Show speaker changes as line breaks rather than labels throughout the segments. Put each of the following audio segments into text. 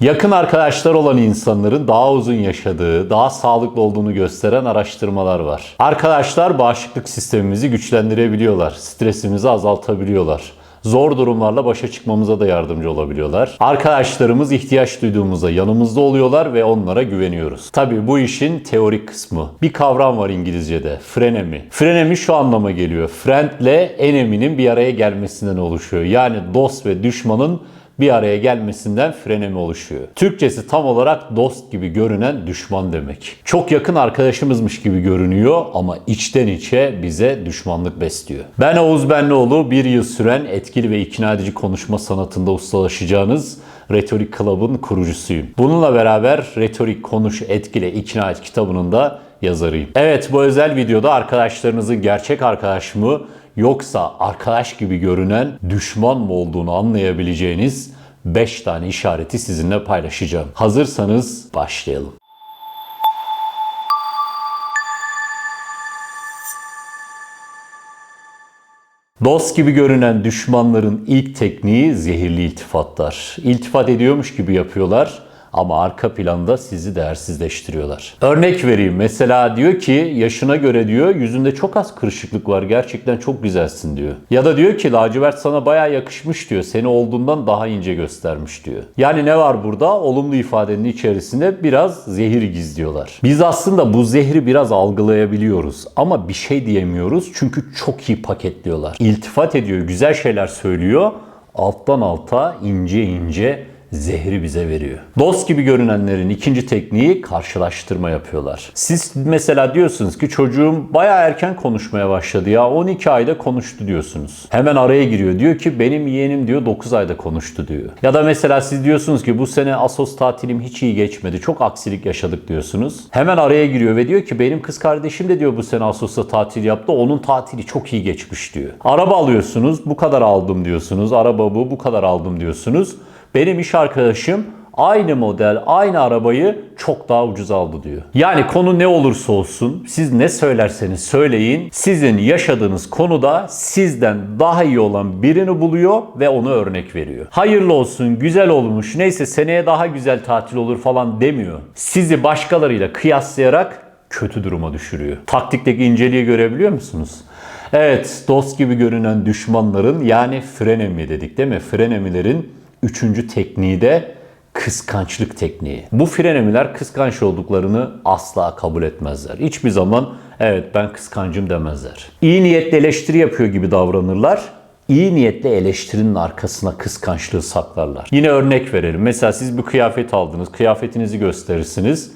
Yakın arkadaşlar olan insanların daha uzun yaşadığı, daha sağlıklı olduğunu gösteren araştırmalar var. Arkadaşlar bağışıklık sistemimizi güçlendirebiliyorlar, stresimizi azaltabiliyorlar. Zor durumlarla başa çıkmamıza da yardımcı olabiliyorlar. Arkadaşlarımız ihtiyaç duyduğumuzda yanımızda oluyorlar ve onlara güveniyoruz. Tabii bu işin teorik kısmı. Bir kavram var İngilizce'de. Frenemi. Frenemi şu anlama geliyor. Friendle eneminin bir araya gelmesinden oluşuyor. Yani dost ve düşmanın bir araya gelmesinden frenemi oluşuyor. Türkçesi tam olarak dost gibi görünen düşman demek. Çok yakın arkadaşımızmış gibi görünüyor ama içten içe bize düşmanlık besliyor. Ben Oğuz Benlioğlu bir yıl süren etkili ve ikna edici konuşma sanatında ustalaşacağınız Retorik Club'ın kurucusuyum. Bununla beraber Retorik Konuş Etkile İkna Et kitabının da yazarıyım. Evet bu özel videoda arkadaşlarınızın gerçek arkadaş mı yoksa arkadaş gibi görünen düşman mı olduğunu anlayabileceğiniz 5 tane işareti sizinle paylaşacağım. Hazırsanız başlayalım. Dost gibi görünen düşmanların ilk tekniği zehirli iltifatlar. İltifat ediyormuş gibi yapıyorlar ama arka planda sizi değersizleştiriyorlar. Örnek vereyim. Mesela diyor ki yaşına göre diyor yüzünde çok az kırışıklık var. Gerçekten çok güzelsin diyor. Ya da diyor ki lacivert sana bayağı yakışmış diyor. Seni olduğundan daha ince göstermiş diyor. Yani ne var burada? Olumlu ifadenin içerisinde biraz zehir gizliyorlar. Biz aslında bu zehri biraz algılayabiliyoruz ama bir şey diyemiyoruz çünkü çok iyi paketliyorlar. İltifat ediyor, güzel şeyler söylüyor. Alttan alta ince ince zehri bize veriyor. Dost gibi görünenlerin ikinci tekniği karşılaştırma yapıyorlar. Siz mesela diyorsunuz ki çocuğum bayağı erken konuşmaya başladı ya 12 ayda konuştu diyorsunuz. Hemen araya giriyor diyor ki benim yeğenim diyor 9 ayda konuştu diyor. Ya da mesela siz diyorsunuz ki bu sene Asos tatilim hiç iyi geçmedi çok aksilik yaşadık diyorsunuz. Hemen araya giriyor ve diyor ki benim kız kardeşim de diyor bu sene Asos'ta tatil yaptı onun tatili çok iyi geçmiş diyor. Araba alıyorsunuz bu kadar aldım diyorsunuz. Araba bu bu kadar aldım diyorsunuz. Benim iş arkadaşım aynı model, aynı arabayı çok daha ucuz aldı diyor. Yani konu ne olursa olsun, siz ne söylerseniz söyleyin, sizin yaşadığınız konuda sizden daha iyi olan birini buluyor ve onu örnek veriyor. Hayırlı olsun, güzel olmuş, neyse seneye daha güzel tatil olur falan demiyor. Sizi başkalarıyla kıyaslayarak kötü duruma düşürüyor. Taktikteki inceliği görebiliyor musunuz? Evet, dost gibi görünen düşmanların yani frenemi dedik değil mi? Frenemilerin Üçüncü tekniği de kıskançlık tekniği. Bu frenemiler kıskanç olduklarını asla kabul etmezler. Hiçbir zaman evet ben kıskancım demezler. İyi niyetle eleştiri yapıyor gibi davranırlar. İyi niyetle eleştirinin arkasına kıskançlığı saklarlar. Yine örnek verelim. Mesela siz bir kıyafet aldınız. Kıyafetinizi gösterirsiniz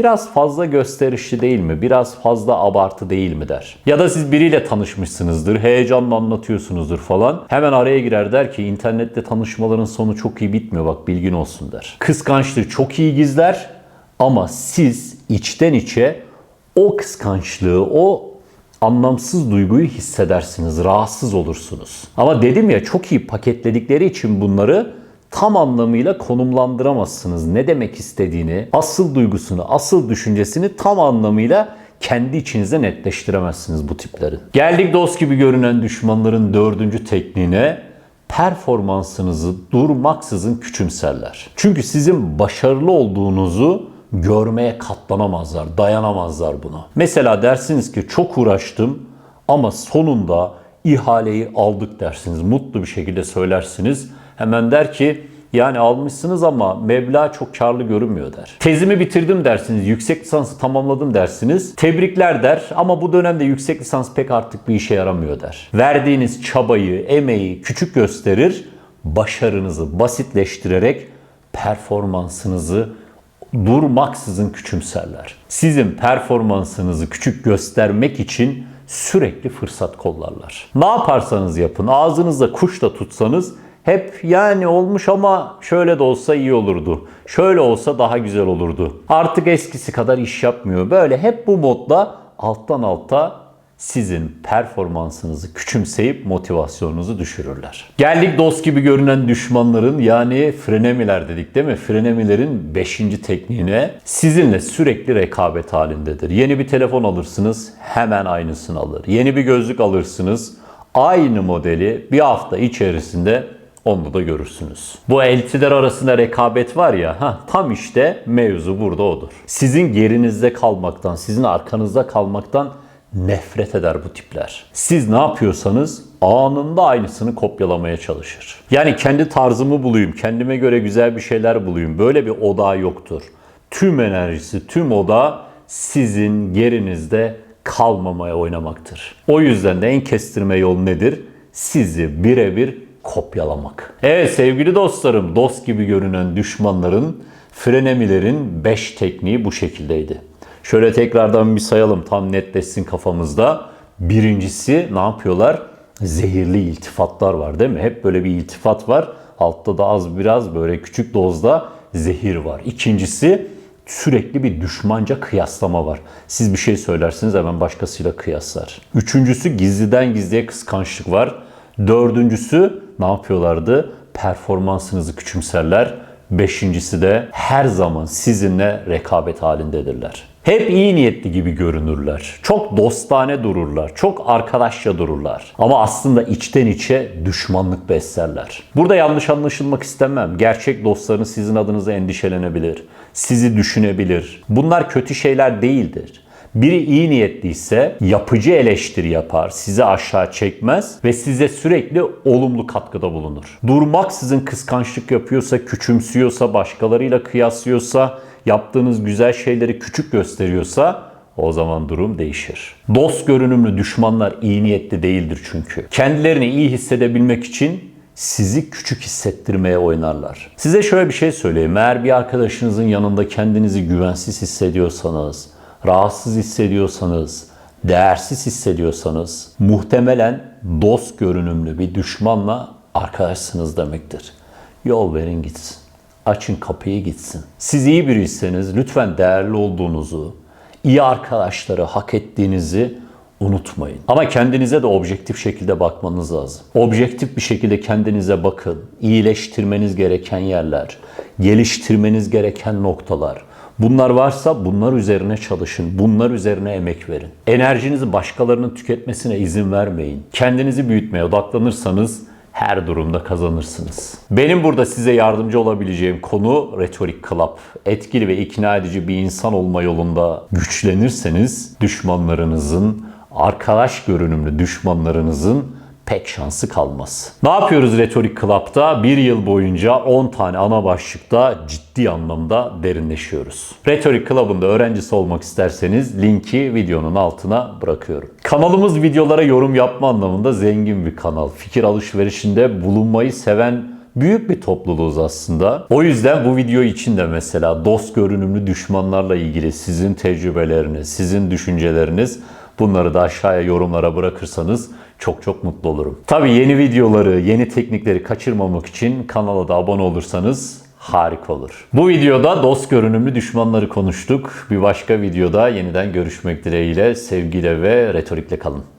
biraz fazla gösterişli değil mi? Biraz fazla abartı değil mi der. Ya da siz biriyle tanışmışsınızdır, heyecanla anlatıyorsunuzdur falan. Hemen araya girer der ki internette tanışmaların sonu çok iyi bitmiyor bak bilgin olsun der. Kıskançlığı çok iyi gizler ama siz içten içe o kıskançlığı, o anlamsız duyguyu hissedersiniz, rahatsız olursunuz. Ama dedim ya çok iyi paketledikleri için bunları tam anlamıyla konumlandıramazsınız. Ne demek istediğini, asıl duygusunu, asıl düşüncesini tam anlamıyla kendi içinizde netleştiremezsiniz bu tiplerin. Geldik dost gibi görünen düşmanların dördüncü tekniğine performansınızı durmaksızın küçümserler. Çünkü sizin başarılı olduğunuzu görmeye katlanamazlar, dayanamazlar buna. Mesela dersiniz ki çok uğraştım ama sonunda ihaleyi aldık dersiniz. Mutlu bir şekilde söylersiniz Hemen der ki yani almışsınız ama meblağ çok karlı görünmüyor der. Tezimi bitirdim dersiniz, yüksek lisansı tamamladım dersiniz. Tebrikler der ama bu dönemde yüksek lisans pek artık bir işe yaramıyor der. Verdiğiniz çabayı, emeği küçük gösterir, başarınızı basitleştirerek performansınızı durmaksızın küçümserler. Sizin performansınızı küçük göstermek için sürekli fırsat kollarlar. Ne yaparsanız yapın, ağzınızda kuş da tutsanız hep yani olmuş ama şöyle de olsa iyi olurdu. Şöyle olsa daha güzel olurdu. Artık eskisi kadar iş yapmıyor. Böyle hep bu modda alttan alta sizin performansınızı küçümseyip motivasyonunuzu düşürürler. Geldik dost gibi görünen düşmanların yani frenemiler dedik değil mi? Frenemilerin 5. tekniğine sizinle sürekli rekabet halindedir. Yeni bir telefon alırsınız hemen aynısını alır. Yeni bir gözlük alırsınız aynı modeli bir hafta içerisinde Onu da görürsünüz. Bu eltiler arasında rekabet var ya, ha, tam işte mevzu burada odur. Sizin gerinizde kalmaktan, sizin arkanızda kalmaktan nefret eder bu tipler. Siz ne yapıyorsanız anında aynısını kopyalamaya çalışır. Yani kendi tarzımı bulayım, kendime göre güzel bir şeyler bulayım. Böyle bir odağı yoktur. Tüm enerjisi, tüm odağı sizin gerinizde kalmamaya oynamaktır. O yüzden de en kestirme yol nedir? Sizi birebir kopyalamak. Evet sevgili dostlarım, dost gibi görünen düşmanların, frenemilerin 5 tekniği bu şekildeydi. Şöyle tekrardan bir sayalım tam netleşsin kafamızda. Birincisi ne yapıyorlar? Zehirli iltifatlar var değil mi? Hep böyle bir iltifat var. Altta da az biraz böyle küçük dozda zehir var. İkincisi sürekli bir düşmanca kıyaslama var. Siz bir şey söylersiniz hemen başkasıyla kıyaslar. Üçüncüsü gizliden gizliye kıskançlık var. Dördüncüsü ne yapıyorlardı? Performansınızı küçümserler. Beşincisi de her zaman sizinle rekabet halindedirler. Hep iyi niyetli gibi görünürler. Çok dostane dururlar. Çok arkadaşça dururlar. Ama aslında içten içe düşmanlık beslerler. Burada yanlış anlaşılmak istemem. Gerçek dostlarınız sizin adınıza endişelenebilir. Sizi düşünebilir. Bunlar kötü şeyler değildir. Biri iyi niyetliyse yapıcı eleştiri yapar, sizi aşağı çekmez ve size sürekli olumlu katkıda bulunur. Durmaksızın kıskançlık yapıyorsa, küçümsüyorsa, başkalarıyla kıyaslıyorsa, yaptığınız güzel şeyleri küçük gösteriyorsa o zaman durum değişir. Dost görünümlü düşmanlar iyi niyetli değildir çünkü. Kendilerini iyi hissedebilmek için sizi küçük hissettirmeye oynarlar. Size şöyle bir şey söyleyeyim. Eğer bir arkadaşınızın yanında kendinizi güvensiz hissediyorsanız, rahatsız hissediyorsanız, değersiz hissediyorsanız muhtemelen dost görünümlü bir düşmanla arkadaşsınız demektir. Yol verin gitsin. Açın kapıyı gitsin. Siz iyi biriyseniz lütfen değerli olduğunuzu, iyi arkadaşları hak ettiğinizi unutmayın. Ama kendinize de objektif şekilde bakmanız lazım. Objektif bir şekilde kendinize bakın. İyileştirmeniz gereken yerler, geliştirmeniz gereken noktalar. Bunlar varsa bunlar üzerine çalışın. Bunlar üzerine emek verin. Enerjinizi başkalarının tüketmesine izin vermeyin. Kendinizi büyütmeye odaklanırsanız her durumda kazanırsınız. Benim burada size yardımcı olabileceğim konu Retorik Club. Etkili ve ikna edici bir insan olma yolunda güçlenirseniz düşmanlarınızın, arkadaş görünümlü düşmanlarınızın pek şansı kalmaz. Ne yapıyoruz Retorik Club'da? Bir yıl boyunca 10 tane ana başlıkta ciddi anlamda derinleşiyoruz. Retorik Club'ın öğrencisi olmak isterseniz linki videonun altına bırakıyorum. Kanalımız videolara yorum yapma anlamında zengin bir kanal. Fikir alışverişinde bulunmayı seven büyük bir topluluğuz aslında. O yüzden bu video için de mesela dost görünümlü düşmanlarla ilgili sizin tecrübeleriniz, sizin düşünceleriniz bunları da aşağıya yorumlara bırakırsanız çok çok mutlu olurum. Tabii yeni videoları, yeni teknikleri kaçırmamak için kanala da abone olursanız harika olur. Bu videoda dost görünümlü düşmanları konuştuk. Bir başka videoda yeniden görüşmek dileğiyle sevgiyle ve retorikle kalın.